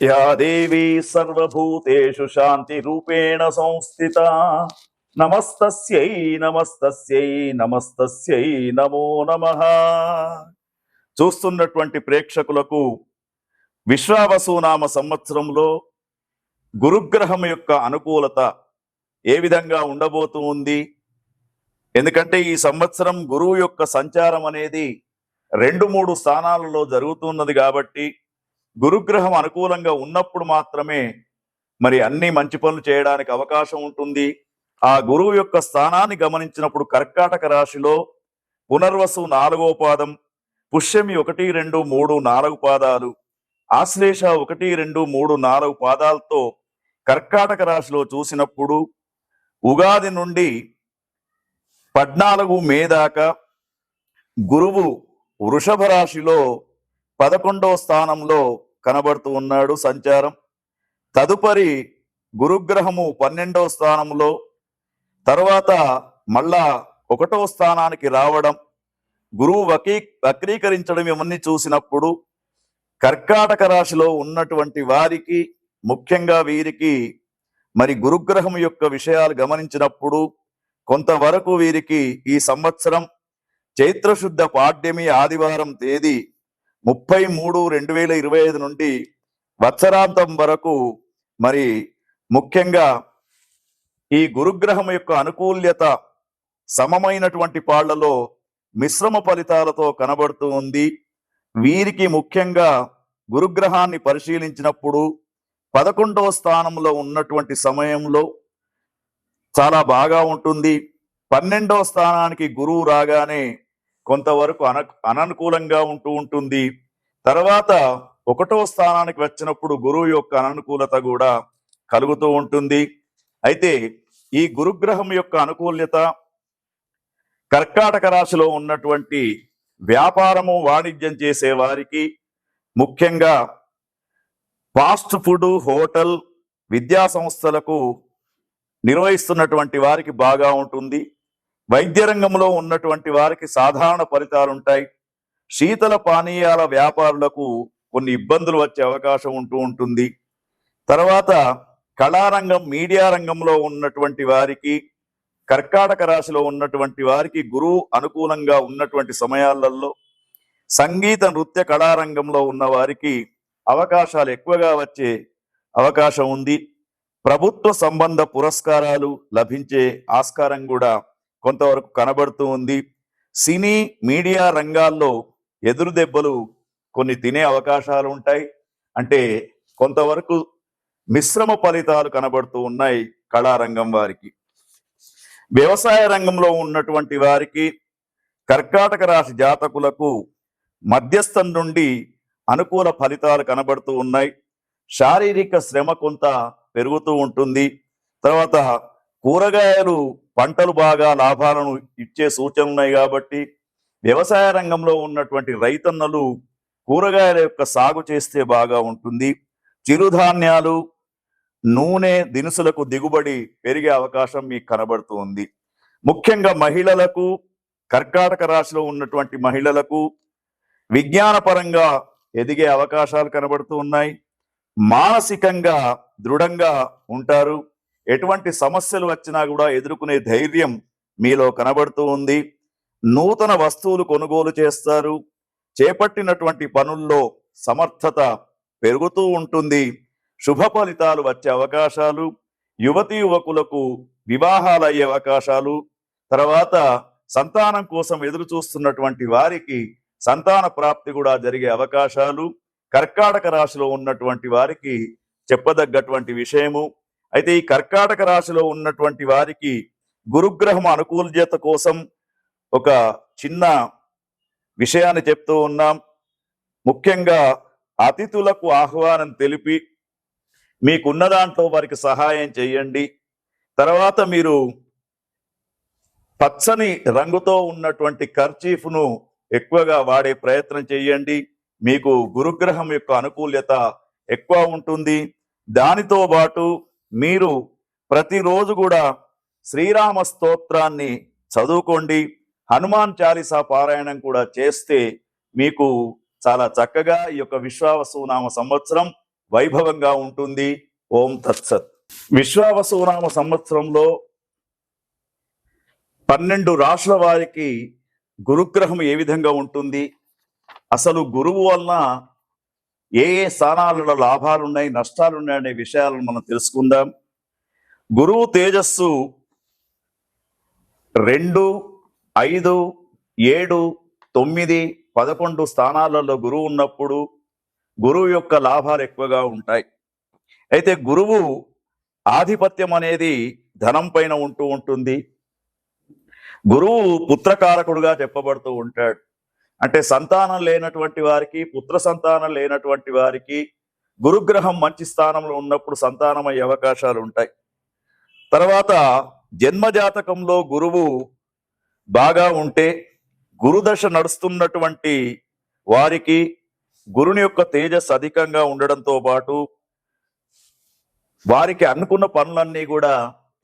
Yeah దేవీ సర్వభూతేషు శాంతి రూపేణ సంస్థిత. నమస్తస్యై నమస్తస్యై నమస్తస్యై నమో నమః. చూస్తున్నటువంటి ప్రేక్షకులకు విశ్వావసునామ సంవత్సరంలో గురుగ్రహం యొక్క అనుకూలత ఏ విధంగా ఉండబోతూ ఉంది? ఎందుకంటే ఈ సంవత్సరం గురువు యొక్క సంచారం అనేది రెండు మూడు స్థానాలలో జరుగుతున్నది కాబట్టి గురుగ్రహం అనుకూలంగా ఉన్నప్పుడు మాత్రమే మరి అన్ని మంచి పనులు చేయడానికి అవకాశం ఉంటుంది. ఆ గురువు యొక్క స్థానాన్ని గమనించినప్పుడు కర్కాటక రాశిలో పునర్వసు నాలుగో పాదం పుష్యమి ఒకటి రెండు మూడు నాలుగు పాదాలు ఆశ్లేష ఒకటి రెండు మూడు నాలుగు పాదాలతో కర్కాటక రాశిలో చూసినప్పుడు ఉగాది నుండి పద్నాలుగు మే దాకా గురువు వృషభ రాశిలో పదకొండవ స్థానంలో కనబడుతూ ఉన్నాడు సంచారం. తదుపరి గురుగ్రహము పన్నెండవ స్థానంలో తర్వాత మళ్ళా ఒకటో స్థానానికి రావడం గురువు వకీ వక్రీకరించడం ఇవన్నీ చూసినప్పుడు కర్కాటక రాశిలో ఉన్నటువంటి వారికి ముఖ్యంగా వీరికి మరి గురుగ్రహం యొక్క విషయాలు గమనించినప్పుడు కొంతవరకు వీరికి ఈ సంవత్సరం చైత్రశుద్ధ పాడ్యమి ఆదివారం తేదీ ముప్పై మూడు రెండు వేల ఇరవై ఐదు నుండి వత్సరాంతం వరకు మరి ముఖ్యంగా ఈ గురుగ్రహం యొక్క అనుకూల్యత సమమైనటువంటి పాళ్ళలో మిశ్రమ ఫలితాలతో కనబడుతూ ఉంది. వీరికి ముఖ్యంగా గురుగ్రహాన్ని పరిశీలించినప్పుడు పదకొండవ స్థానంలో ఉన్నటువంటి సమయంలో చాలా బాగా ఉంటుంది. పన్నెండవ స్థానానికి గురువు రాగానే కొంతవరకు అన అననుకూలంగా ఉంటూ ఉంటుంది. తర్వాత ఒకటో స్థానానికి వచ్చినప్పుడు గురువు యొక్క అననుకూలత కూడా కలుగుతూ ఉంటుంది. అయితే ఈ గురుగ్రహం యొక్క అనుకూల్యత కర్కాటక రాశిలో ఉన్నటువంటి వ్యాపారము వాణిజ్యం చేసే వారికి ముఖ్యంగా ఫాస్ట్ ఫుడ్ హోటల్ విద్యా సంస్థలకు నిర్వహిస్తున్నటువంటి వారికి బాగా ఉంటుంది. వైద్య రంగంలో ఉన్నటువంటి వారికి సాధారణ ఫలితాలు ఉంటాయి. శీతల పానీయాల వ్యాపారులకు కొన్ని ఇబ్బందులు వచ్చే అవకాశం ఉంటూ ఉంటుంది. తర్వాత కళారంగం మీడియా రంగంలో ఉన్నటువంటి వారికి కర్కాటక రాశిలో ఉన్నటువంటి వారికి గురువు అనుకూలంగా ఉన్నటువంటి సమయాలలో సంగీత నృత్య కళారంగంలో ఉన్న వారికి అవకాశాలు ఎక్కువగా వచ్చే అవకాశం ఉంది. ప్రభుత్వ సంబంధ పురస్కారాలు లభించే ఆస్కారం కూడా కొంతవరకు కనబడుతూ ఉంది. సినీ మీడియా రంగాల్లో ఎదురు దెబ్బలు కొన్ని తినే అవకాశాలు ఉంటాయి. అంటే కొంతవరకు మిశ్రమ ఫలితాలు కనబడుతూ ఉన్నాయి కళారంగం వారికి. వ్యవసాయ రంగంలో ఉన్నటువంటి వారికి కర్కాటక రాశి జాతకులకు మధ్యస్థం నుండి అనుకూల ఫలితాలు కనబడుతూ ఉన్నాయి. శారీరక శ్రమ కొంత పెరుగుతూ ఉంటుంది. తర్వాత కూరగాయలు పంటలు బాగా లాభాలను ఇచ్చే సూచనలు ఉన్నాయి కాబట్టి వ్యవసాయ రంగంలో ఉన్నటువంటి రైతన్నలు కూరగాయల యొక్క సాగు చేస్తే బాగా ఉంటుంది. చిరుధాన్యాలు నూనె దినుసులకు దిగుబడి పెరిగే అవకాశం మీకు కనబడుతూ ఉంది. ముఖ్యంగా మహిళలకు కర్కాటక రాశిలో ఉన్నటువంటి మహిళలకు విజ్ఞానపరంగా ఎదిగే అవకాశాలు కనబడుతూ ఉన్నాయి. మానసికంగా దృఢంగా ఉంటారు. ఎటువంటి సమస్యలు వచ్చినా కూడా ఎదుర్కొనే ధైర్యం మీలో కనబడుతూ ఉంది. నూతన వస్తువులు కొనుగోలు చేస్తారు. చేపట్టినటువంటి పనుల్లో సమర్థత పెరుగుతూ ఉంటుంది. శుభ ఫలితాలు వచ్చే అవకాశాలు యువతి యువకులకు వివాహాలు అయ్యే అవకాశాలు తర్వాత సంతానం కోసం ఎదురు చూస్తున్నటువంటి వారికి సంతాన ప్రాప్తి కూడా జరిగే అవకాశాలు కర్కాటక రాశిలో ఉన్నటువంటి వారికి చెప్పదగ్గటువంటి విషయము. అయితే ఈ కర్కాటక రాశిలో ఉన్నటువంటి వారికి గురుగ్రహం అనుకూల్యత కోసం ఒక చిన్న విషయాన్ని చెప్తూ ఉన్నాం. ముఖ్యంగా అతిథులకు ఆహ్వానం తెలిపి మీకున్న దాంట్లో వారికి సహాయం చేయండి. తర్వాత మీరు పచ్చని రంగుతో ఉన్నటువంటి కర్చీఫ్ను ఎక్కువగా వాడే ప్రయత్నం చేయండి. మీకు గురుగ్రహం యొక్క అనుకూల్యత ఎక్కువ ఉంటుంది. దానితో పాటు మీరు ప్రతిరోజు కూడా శ్రీరామ స్తోత్రాన్ని చదువుకోండి. హనుమాన్ చాలీసా పారాయణం కూడా చేస్తే మీకు చాలా చక్కగా ఈ యొక్క విశ్వావసునామ సంవత్సరం వైభవంగా ఉంటుంది. ఓం తత్సత్. విశ్వావసునామ సంవత్సరంలో పన్నెండు రాష్ట్రాల వారికి గురుగ్రహం ఏ విధంగా ఉంటుంది? అసలు గురువు వలన ఏ ఏ స్థానాలలో లాభాలు ఉన్నాయి నష్టాలు ఉన్నాయి అనే విషయాలను మనం తెలుసుకుందాం. గురువు తేజస్సు రెండు ఐదు ఏడు తొమ్మిది పదకొండు స్థానాలలో గురువు ఉన్నప్పుడు గురువు యొక్క లాభాలు ఎక్కువగా ఉంటాయి. అయితే గురువు ఆధిపత్యం అనేది ధనం పైన ఉంటూ ఉంటుంది. గురువు పుత్రకారకుడుగా చెప్పబడుతూ ఉంటాడు. అంటే సంతానం లేనటువంటి వారికి పుత్ర సంతానం లేనటువంటి వారికి గురుగ్రహం మంచి స్థానంలో ఉన్నప్పుడు సంతానం అయ్యే అవకాశాలు ఉంటాయి. తర్వాత జన్మజాతకంలో గురువు బాగా ఉంటే గురుదశ నడుస్తున్నటువంటి వారికి గురుని యొక్క తేజస్ అధికంగా ఉండడంతో పాటు వారికి అనుకున్న పనులన్నీ కూడా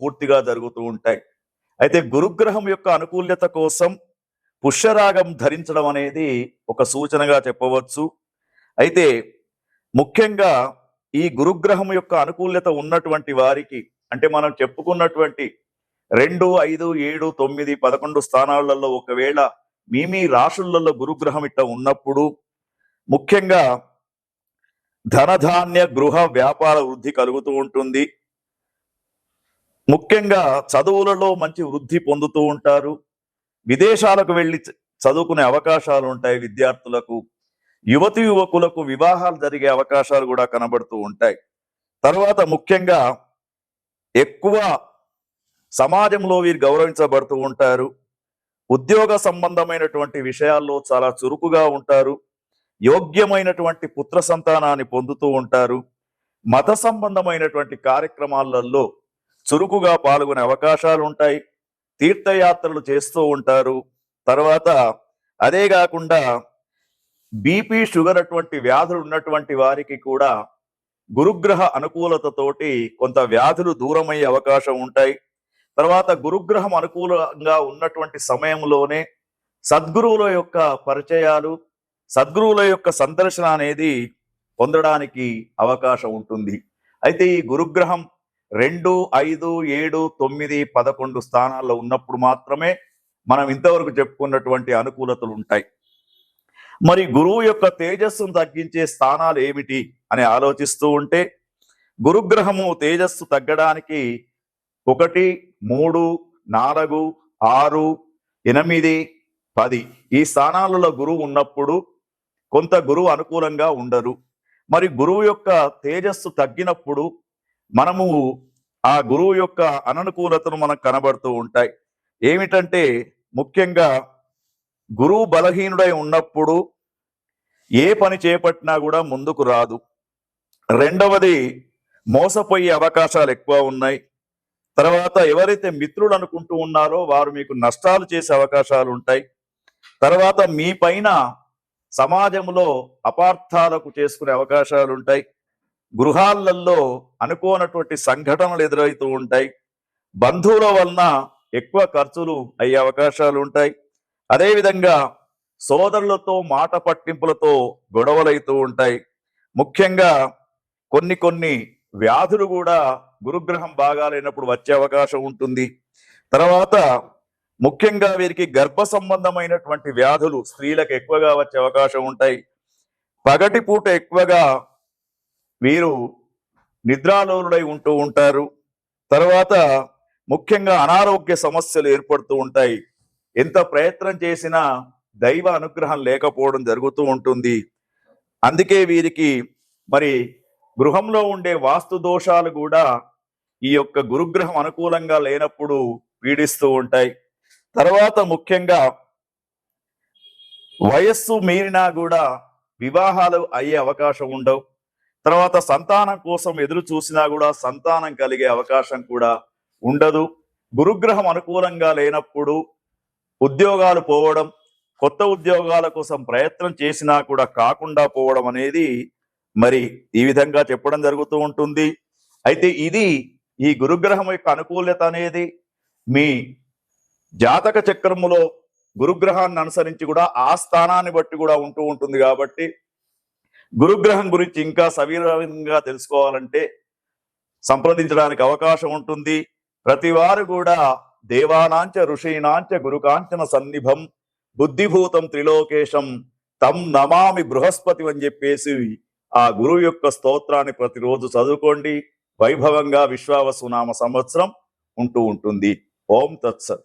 పూర్తిగా జరుగుతూ ఉంటాయి. అయితే గురుగ్రహం యొక్క అనుకూల్యత కోసం పుష్యరాగం ధరించడం అనేది ఒక సూచనగా చెప్పవచ్చు. అయితే ముఖ్యంగా ఈ గురుగ్రహం యొక్క అనుకూల్యత ఉన్నటువంటి వారికి అంటే మనం చెప్పుకున్నటువంటి రెండు ఐదు ఏడు తొమ్మిది పదకొండు స్థానాలలో ఒకవేళ మీ మీ రాశులలో గురుగ్రహం ఇట్ట ఉన్నప్పుడు ముఖ్యంగా ధనధాన్య గృహ వ్యాపార వృద్ధి కలుగుతూ ఉంటుంది. ముఖ్యంగా చదువులలో మంచి వృద్ధి పొందుతూ ఉంటారు. విదేశాలకు వెళ్ళి చ- చదువుకునే అవకాశాలు ఉంటాయి విద్యార్థులకు. యువతి యువకులకు వివాహాలు జరిగే అవకాశాలు కూడా కనబడుతూ ఉంటాయి. తర్వాత ముఖ్యంగా ఎక్కువ సమాజంలో వీరు గౌరవించబడుతూ ఉంటారు. ఉద్యోగ సంబంధమైనటువంటి విషయాల్లో చాలా చురుకుగా ఉంటారు. యోగ్యమైనటువంటి పుత్ర సంతానాన్ని పొందుతూ ఉంటారు. మత సంబంధమైనటువంటి కార్యక్రమాలలో చురుకుగా పాల్గొనే అవకాశాలు ఉంటాయి. తీర్థయాత్రలు చేస్తూ ఉంటారు. తర్వాత అదే కాకుండా బీపీ షుగర్ అటువంటి వ్యాధులు ఉన్నటువంటి వారికి కూడా గురుగ్రహ అనుకూలతతోటి కొంత వ్యాధులు దూరమయ్యే అవకాశం ఉంటాయి. తర్వాత గురుగ్రహం అనుకూలంగా ఉన్నటువంటి సమయంలోనే సద్గురువుల యొక్క పరిచయాలు సద్గురువుల యొక్క సందర్శన అనేది పొందడానికి అవకాశం ఉంటుంది. అయితే ఈ గురుగ్రహం రెండు ఐదు ఏడు తొమ్మిది పదకొండు స్థానాల్లో ఉన్నప్పుడు మాత్రమే మనం ఇంతవరకు చెప్పుకున్నటువంటి అనుకూలతలు ఉంటాయి. మరి గురువు యొక్క తేజస్సును తగ్గించే స్థానాలు ఏమిటి అని ఆలోచిస్తూ ఉంటే గురుగ్రహము తేజస్సు తగ్గడానికి ఒకటి మూడు నాలుగు ఆరు ఎనిమిది పది ఈ స్థానాలలో గురువు ఉన్నప్పుడు కొంత గురువు అనుకూలంగా ఉండరు. మరి గురువు యొక్క తేజస్సు తగ్గినప్పుడు మనము ఆ గురువు యొక్క అననుకూలతను మనకు కనబడుతూ ఉంటాయి. ఏమిటంటే ముఖ్యంగా గురువు బలహీనుడై ఉన్నప్పుడు ఏ పని చేపట్టినా కూడా ముందుకు రాదు. రెండవది మోసపోయే అవకాశాలు ఎక్కువ ఉన్నాయి. తర్వాత ఎవరైతే మిత్రుడు అనుకుంటూ ఉన్నారో వారు మీకు నష్టాలు చేసే అవకాశాలు ఉంటాయి. తర్వాత మీ పైన సమాజంలో అపార్థాలకు చేసుకునే అవకాశాలు ఉంటాయి. గృహాలలో అనుకోనటువంటి సంఘటనలు ఎదురవుతూ ఉంటాయి. బంధువుల వలన ఎక్కువ ఖర్చులు అయ్యే అవకాశాలు ఉంటాయి. అదేవిధంగా సోదరులతో మాట పట్టింపులతో గొడవలైతూ ఉంటాయి. ముఖ్యంగా కొన్ని కొన్ని వ్యాధులు కూడా గురుగ్రహం బాగాలేనప్పుడు వచ్చే అవకాశం ఉంటుంది. తర్వాత ముఖ్యంగా వీరికి గర్భ సంబంధమైనటువంటి వ్యాధులు స్త్రీలకు ఎక్కువగా వచ్చే అవకాశం ఉంటాయి. పగటి పూట ఎక్కువగా వీరు నిద్రాలోనుడై ఉంటూ ఉంటారు. తర్వాత ముఖ్యంగా అనారోగ్య సమస్యలు ఏర్పడుతూ ఉంటాయి. ఎంత ప్రయత్నం చేసినా దైవ అనుగ్రహం లేకపోవడం జరుగుతూ ఉంటుంది. అందుకే వీరికి మరి గృహంలో ఉండే వాస్తు దోషాలు కూడా ఈ యొక్క గురుగ్రహం అనుకూలంగా లేనప్పుడు పీడిస్తూ ఉంటాయి. తర్వాత ముఖ్యంగా వయస్సు మీరినా కూడా వివాహాలు అయ్యే అవకాశం ఉండవు. తర్వాత సంతానం కోసం ఎదురు చూసినా కూడా సంతానం కలిగే అవకాశం కూడా ఉండదు. గురుగ్రహం అనుకూలంగా లేనప్పుడు ఉద్యోగాలు పోవడం కొత్త ఉద్యోగాల కోసం ప్రయత్నం చేసినా కూడా కాకుండా పోవడం అనేది మరి ఈ విధంగా చెప్పడం జరుగుతూ ఉంటుంది. అయితే ఇది ఈ గురుగ్రహం యొక్క అనుకూలత అనేది మీ జాతక చక్రములో గురుగ్రహాన్ని అనుసరించి కూడా ఆ స్థానాన్ని బట్టి కూడా ఉంటూ ఉంటుంది కాబట్టి గురుగ్రహం గురించి ఇంకా సవీరంగా తెలుసుకోవాలంటే సంప్రదించడానికి అవకాశం ఉంటుంది. ప్రతి వారు కూడా దేవానాంచ ఋషీనాంచ గురుకాంచన సన్నిభం బుద్ధిభూతం త్రిలోకేశం తం నమామి బృహస్పతి అని చెప్పేసి ఆ గురువు యొక్క స్తోత్రాన్ని ప్రతిరోజు చదువుకోండి. వైభవంగా విశ్వావసునామ సంవత్సరం ఉంటూ ఉంటుంది. ఓం తత్సత్.